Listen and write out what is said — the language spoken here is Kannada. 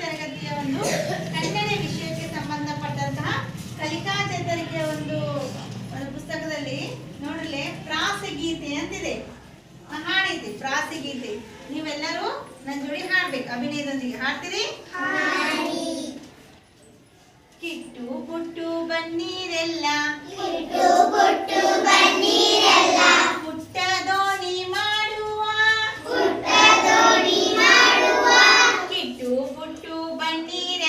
ತರಗತಿಯ ಒಂದು ಕನ್ನಡ ವಿಷಯಕ್ಕೆ ಸಂಬಂಧಪಟ್ಟಂತಹ ಕಲಿಕಾ ಚೇತರಿಕೆಯ ಒಂದು ಪುಸ್ತಕದಲ್ಲಿ ನೋಡಲೆ ಪ್ರಾಸಗೀತೆ ಅಂತಿದೆ. ಹಾಡಿದೆ ಪ್ರಾಸಗೀತೆ. ನೀವೆಲ್ಲರೂ ನನ್ನ ಜೋಡಿ ಹಾಡ್ಬೇಕು ಅಭಿನಯದೊಂದಿಗೆ ಹಾಡ್ತೀರಿ? ಕಿಟ್ಟು ಪುಟ್ಟು ಬನ್ನೀರೆಲ್ಲ I venir